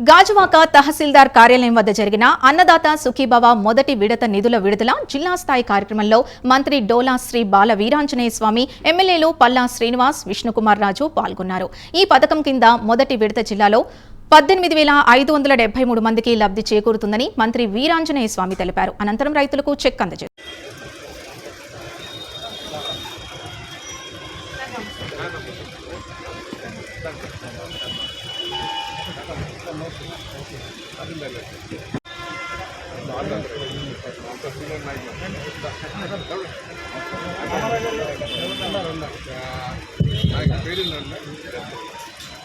గాజువాక తహసీల్దార్ కార్యాలయం వద్ద జరిగిన అన్నదాత సుఖీభవ మొదటి విడత నిధుల విడుదల జిల్లా స్థాయి కార్యక్రమంలో మంత్రి డోలా శ్రీ బాల వీరాంజనేయ స్వామి ఎమ్మెల్యేలు పల్లా శ్రీనివాస్ విష్ణుకుమార్ రాజు పాల్గొన్నారు. ఈ పథకం కింద మొదటి విడత జిల్లాలో పద్దెనిమిది వేల ఐదు వందల డెబ్బై మూడు మందికి లబ్ధి చేకూరుతుందని మంత్రి వీరాంజనేయ స్వామి తెలిపారు అనంతరం రైతులకు చెక్ అందజేశారు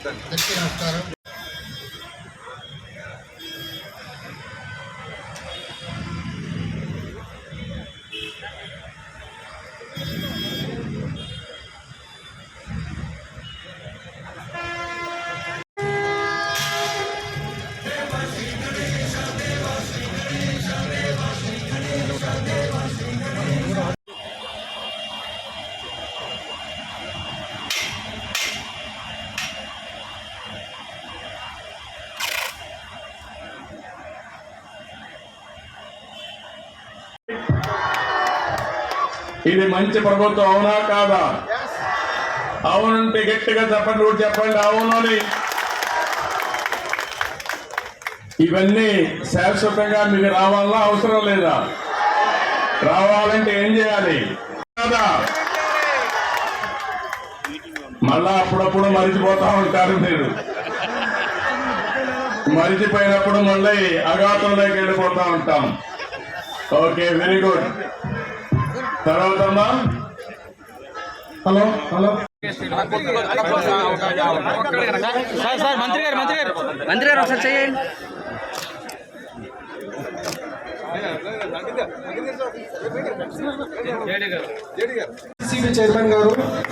అందరికీ నమస్కారం. ఇది మంచి ప్రభుత్వం అవునా కాదా? అవునంటే గట్టిగా చెప్పండి కూడా చెప్పండి అవునని ఇవన్నీ శాశ్వతంగా మీకు రావాలా అవసరం లేదా? రావాలంటే ఏం చేయాలి? కాదా? మళ్ళా అప్పుడప్పుడు మరిచిపోతా ఉంటారు మీరు. మరిచిపోయినప్పుడు మళ్ళీ అఘాతంలోకి వెళ్ళిపోతా ఉంటాం. ఓకే వెరీ గుడ్ తర్వాత అమ్మా. Hello hello. సార్ సార్ మంత్రి గారు మంత్రి గారు. మంత్రి గారు ఒకసారి చేయండి సిబి చైర్మన్ గారు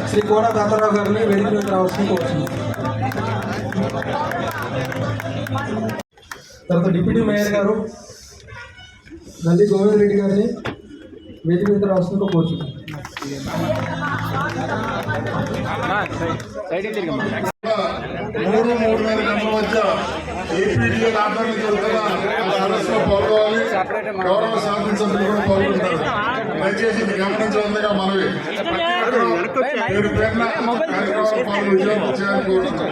శ్రీ కోడ తాతారావు గారిని వేదిక మీద రావాల్సింది తర్వాత డిప్యూటీ మేయర్ గారు నంది గోవింద్ రెడ్డి గారిని వేదిక మీద సైడ్ తిరిగమ్మా మూడు మూడున్నర గంటల మధ్య ఏపీడీఏ పాల్గొవాలి గౌరవ శాసన సభ్యులు కూడా పాల్గొంటారు. దయచేసి ఇది గమనించవలసిందిగా మనవి. మీరు పేరున కార్యక్రమాలు పాల్గొని విజయవంతం చేయాలని కోరుతున్నాం.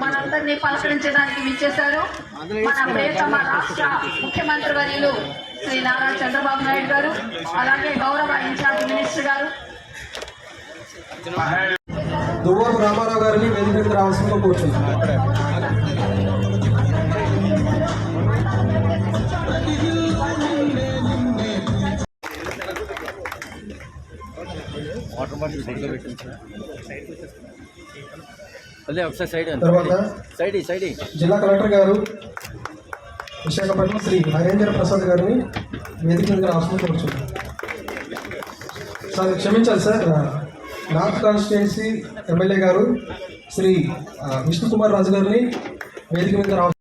మనందరినీ పలకరించడానికి విచ్చేశారు. మన ప్రియతమ రాష్ట్ర ముఖ్యమంత్రి వర్యులు శ్రీ నారా చంద్రబాబు నాయుడు గారు అలాగే గౌరవ ఇన్ఛార్జ్ మినిస్టర్ గారు. దువ్వూరు రామారావు గారిని వేదిక మీద రావాల్సిందిగా కోరుతున్నాను అదే ఒకసారి సైడ్ తర్వాత సైడ్ సైడ్ జిల్లా కలెక్టర్ గారు విశాఖపట్నం శ్రీ హరేంద్ర ప్రసాద్ గారిని వేదిక మీద కూర్చున్నారు సార్ క్షమించాలి సార్. నార్త్ కాన్స్టిట్యున్సీ ఎమ్మెల్యే గారు శ్రీ విష్ణుకుమార్ రాజు గారిని వేదిక మీద రాసు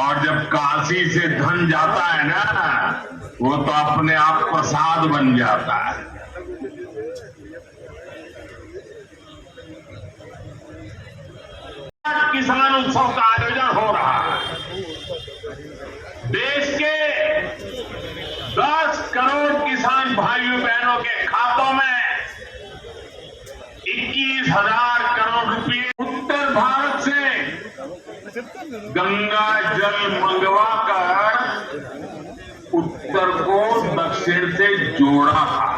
और जब काशी से धन जाता है ना, वो तो अपने आप प्रसाद बन जाता है। किसान उत्सव का आयोजन हो रहा है। देश के 10 करोड़ किसान भाइयों बहनों के खातों में इक्कीस हज़ार करोड़ रुपए उत्तर भारत से गंगा जल मंगवा कर उत्तर को दक्षिण से जोड़ा। था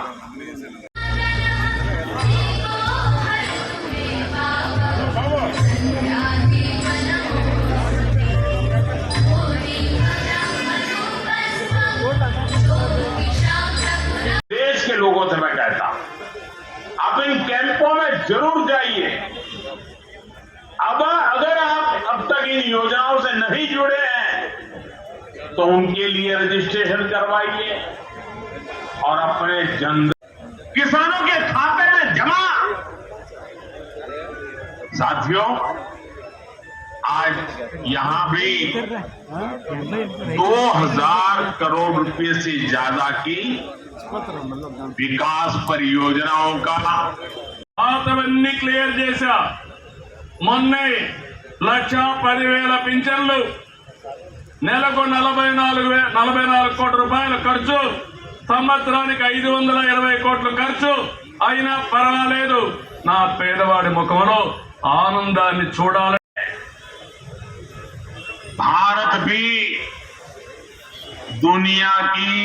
देश के लोगों से मैं कहता आप इन कैंपों में ज़रूर जाइए। अब अगर तक इन योजनाओं से नहीं जुड़े हैं तो उनके लिए रजिस्ट्रेशन करवाइए और अपने जन किसानों के खाते में जमा साथियों आज यहां भी दो हजार करोड़ रुपए से ज्यादा की विकास परियोजनाओं का పాతవన్నీ క్లియర్ చేశా మొన్నే లక్ష పదివేల పింఛన్లు నెలకు నలభై నాలుగు వే నలభై నాలుగు కోట్ల రూపాయల ఖర్చు సంవత్సరానికి ఐదు వందల ఇరవై కోట్ల ఖర్చు అయినా పర్వాలేదు నా పేదవాడి ముఖంలో ఆనందాన్ని చూడాలి भारत भी दुनिया की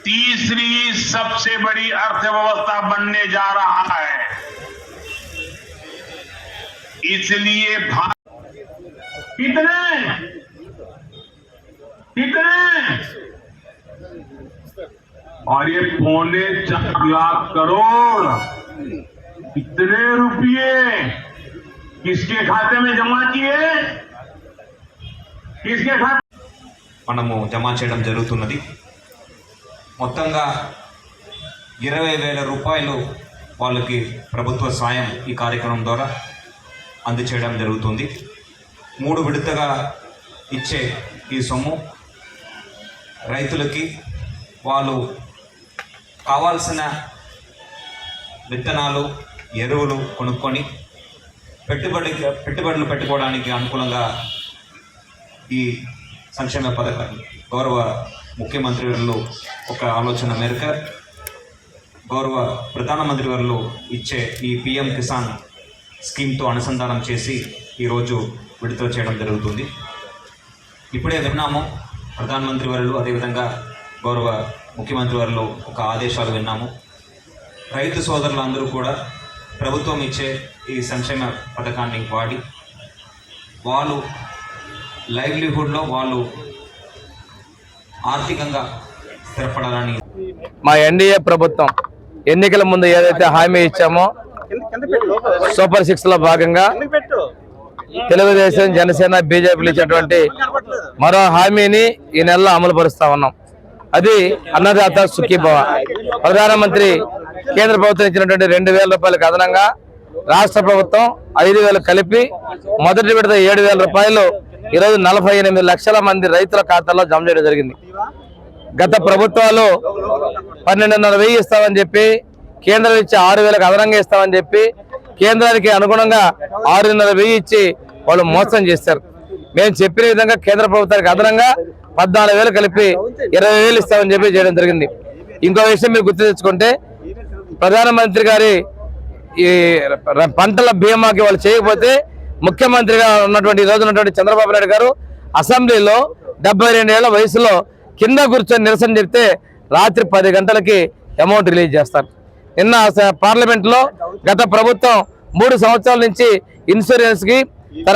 तीसरी सबसे बड़ी अर्थव्यवस्था बनने जा रहा है इसलिए भारत कितने कितने और ये पौने चार लाख करोड़ कितने रुपए किसके खाते में जमा किए किसके खाते మనము జమ చేయడం జరుగుతున్నది మొత్తంగా ఇరవై వేల రూపాయలు వాళ్ళకి ప్రభుత్వ సాయం ఈ కార్యక్రమం ద్వారా అందచేయడం జరుగుతుంది. మూడు విడతగా ఇచ్చే ఈ సొమ్ము రైతులకి వాళ్ళు కావాల్సిన విత్తనాలు ఎరువులు కొనుక్కొని పెట్టుబడి పెట్టుబడులు పెట్టుకోవడానికి అనుకూలంగా ఈ సంక్షేమ పథకాన్ని గౌరవ ముఖ్యమంత్రి వర్యులు ఒక ఆలోచన మేరకు గౌరవ ప్రధానమంత్రి వర్యులు ఇచ్చే ఈ పిఎం కిసాన్ స్కీమ్తో అనుసంధానం చేసి ఈరోజు విడుదల చేయడం జరుగుతుంది. ఇప్పుడే విన్నాము ప్రధానమంత్రి వారు అదేవిధంగా గౌరవ ముఖ్యమంత్రి వారు ఒక ఆదేశాలు విన్నాము. రైతు సోదరులందరూ కూడా ప్రభుత్వం ఇచ్చే ఈ సంక్షేమ పథకాన్ని వాడి వాళ్ళు లైవ్లీహుడ్లో వాళ్ళు ఆర్థికంగా స్థిరపడాలని మా ఎన్డీఏ ప్రభుత్వం ఎన్నికల ముందు ఏదైతే హామీ ఇచ్చామో సూపర్ సిక్స్లో భాగంగా తెలుగుదేశం జనసేన బీజేపీలు ఇచ్చినటువంటి మరో హామీని ఈ నెలలో అమలు పరుస్తా ఉన్నాం. అది అన్నదాత సుఖీభవ. ప్రధానమంత్రి కేంద్ర ప్రభుత్వం ఇచ్చినటువంటి రెండు వేల రూపాయలకు అదనంగా రాష్ట్ర ప్రభుత్వం ఐదు వేలు కలిపి మొదటి విడత ఏడు వేల రూపాయలు ఈరోజు నలభై ఎనిమిది లక్షల మంది రైతుల ఖాతాల్లో జమ చేయడం జరిగింది. గత ప్రభుత్వాలు పన్నెండున్నర వెయ్యి ఇస్తామని చెప్పి కేంద్రం ఇచ్చి ఆరు వేలకు అదనంగా ఇస్తామని చెప్పి కేంద్రానికి అనుగుణంగా ఆరున్నర వెయ్యి ఇచ్చి వాళ్ళు మోసం చేస్తారు మేము చెప్పిన విధంగా కేంద్ర ప్రభుత్వానికి అదనంగా పద్నాలుగు వేలు కలిపి ఇరవై వేలు ఇస్తామని చెప్పి చేయడం జరిగింది. ఇంకో విషయం మీరు గుర్తు తెచ్చుకుంటే ప్రధానమంత్రి గారి ఈ పంటల బీమాకి వాళ్ళు చేయకపోతే ముఖ్యమంత్రిగా ఉన్నటువంటి ఈ రోజు ఉన్నటువంటి చంద్రబాబు నాయుడు గారు అసెంబ్లీలో డెబ్బై రెండేళ్ళ వయసులో కింద కూర్చొని నిరసన చెప్తే రాత్రి పది గంటలకి అమౌంట్ రిలీజ్ చేస్తారు. నిన్న పార్లమెంట్లో గత ప్రభుత్వం మూడు సంవత్సరాల నుంచి ఇన్సూరెన్స్కి తన